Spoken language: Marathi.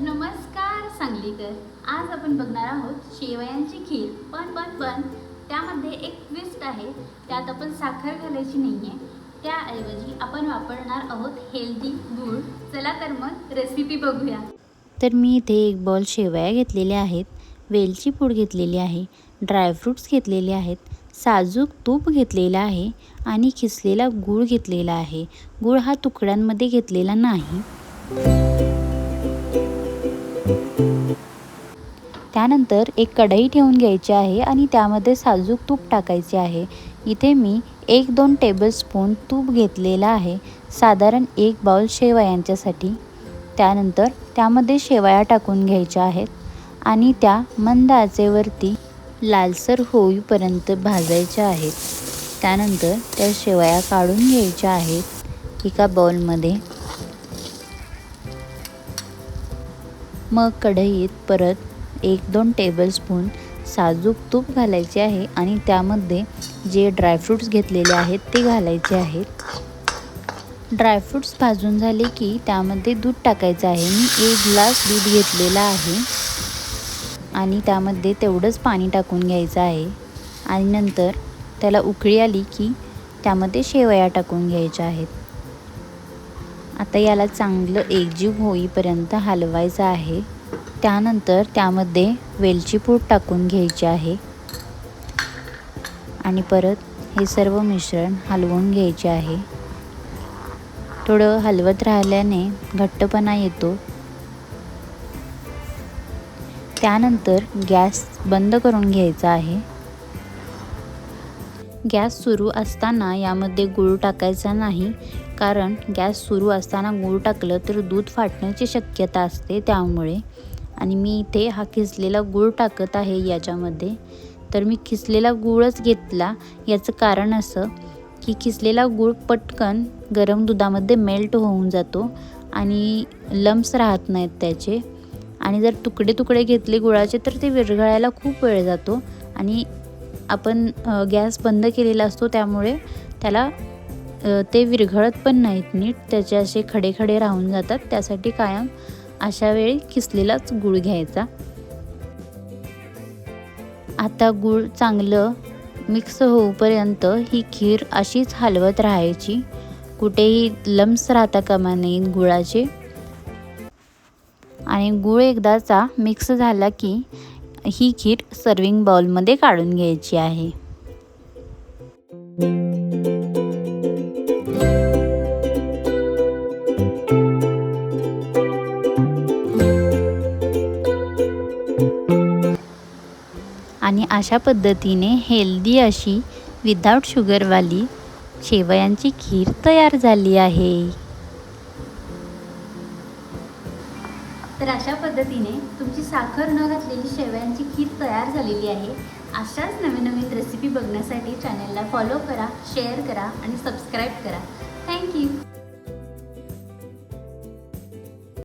नमस्कार सांगलीकर आज आपण बघणार आहोत शेवयांची खीर. पण पण पण. त्यामध्ये एक ट्विस्ट आहे. त्यात आपण साखर घालायची नाही आहे त्याऐवजी आपण वापरणार आहोत हेल्दी गूळ. चला तर मग रेसिपी बघूया. तर मी इथे एक बॉल शेवया घेतलेल्या आहेत. वेलची पूड घेतलेली आहे. ड्रायफ्रूट्स घेतलेले आहेत. साजूक तूप घेतलेला आहे. आणि खिसलेला गूळ घेतलेला आहे. गूळ हा तुकड्यांमध्ये घेतलेला नाही. त्यानंतर एक कढई ठेवून घ्यायची आहे आणि त्यामध्ये साजूक तूप टाकायचे आहे. इथे मी एक दोन टेबलस्पून तूप घेतलेलं आहे. साधारण एक बाउल शेवयांच्यासाठी त्यानंतर त्यामध्ये शेवया टाकून घ्यायच्या आहेत आणि त्या मंद आचेवरती लालसर होईपर्यंत भाजायच्या आहेत. त्यानंतर त्या शेवया काढून घ्यायच्या आहेत एका बाउलमध्ये मग कढईत परत एक दोन टेबलस्पून साजूक तूप घालायचे आहे आणि त्यामध्ये जे ड्रायफ्रूट्स घेतलेले आहेत ते घालायचे आहेत ड्रायफ्रूट्स भाजून झाले की त्यामध्ये दूध टाकायचं आहे. मी एक ग्लास दूध घेतलेला आहे आणि त्यामध्ये तेवढंच पाणी टाकून घ्यायचं आहे. आणि नंतर त्याला उकळी आली की त्यामध्ये शेवया टाकून घ्यायच्या आहेत. आता याला चांगलं एकजीव होईपर्यंत हलवायचं आहे. त्यानंतर त्यामध्ये वेलची पूड टाकून घ्यायची आहे. आणि परत हे सर्व मिश्रण हलवून घ्यायचे आहे. थोडं हलवत राहिल्याने घट्टपणा येतो. त्यानंतर गॅस बंद करून घ्यायचा आहे. गॅस सुरू असताना यामध्ये गूळ टाकायचा नाही कारण गॅस सुरू असताना गूळ टाकलं तर दूध फाटण्याची शक्यता असते त्यामुळे. आणि मी इथे हा खिसलेला गूळ टाकत आहे याच्यामध्ये. तर मी खिसलेला गूळच घेतला याचं कारण असं की खिसलेला गूळ पटकन गरम दुधामध्ये मेल्ट होऊन जातो आणि लम्स राहत नाहीत त्याचे. आणि जर तुकडे तुकडे घेतले गुळाचे तर ते विरघळायला खूप वेळ जातो आणि आपण गॅस बंद केलेला असतो त्यामुळे त्याला ते विरघळत पण नाहीत नीट. त्याचे असे खडे खडे राहून जातात. त्यासाठी कायम अशा वेळी खिसलेलाच गूळ घ्यायचा. आता गूळ चांगलं मिक्स होऊपर्यंत ही खीर अशीच हलवत राहायची. कुठेही लम्स राहता कामा नयेत गुळाचे. आणि गूळ एकदाचा मिक्स झाला की ही खीर सर्विंग बाउलमध्ये काढून घ्यायची आहे. आणि अशा पद्धतीने हेल्दी अशी विदाऊट शुगरवाली शेवयांची खीर तयार झाली आहे. तर अशा पद्धतीने तुमची साखर न घातलेली शेवयांची खीर तयार झालेली आहे. अशाच नवीन नवीन रेसिपी बघण्यासाठी चॅनलला फॉलो करा शेअर करा आणि सबस्क्राईब करा. थँक्यू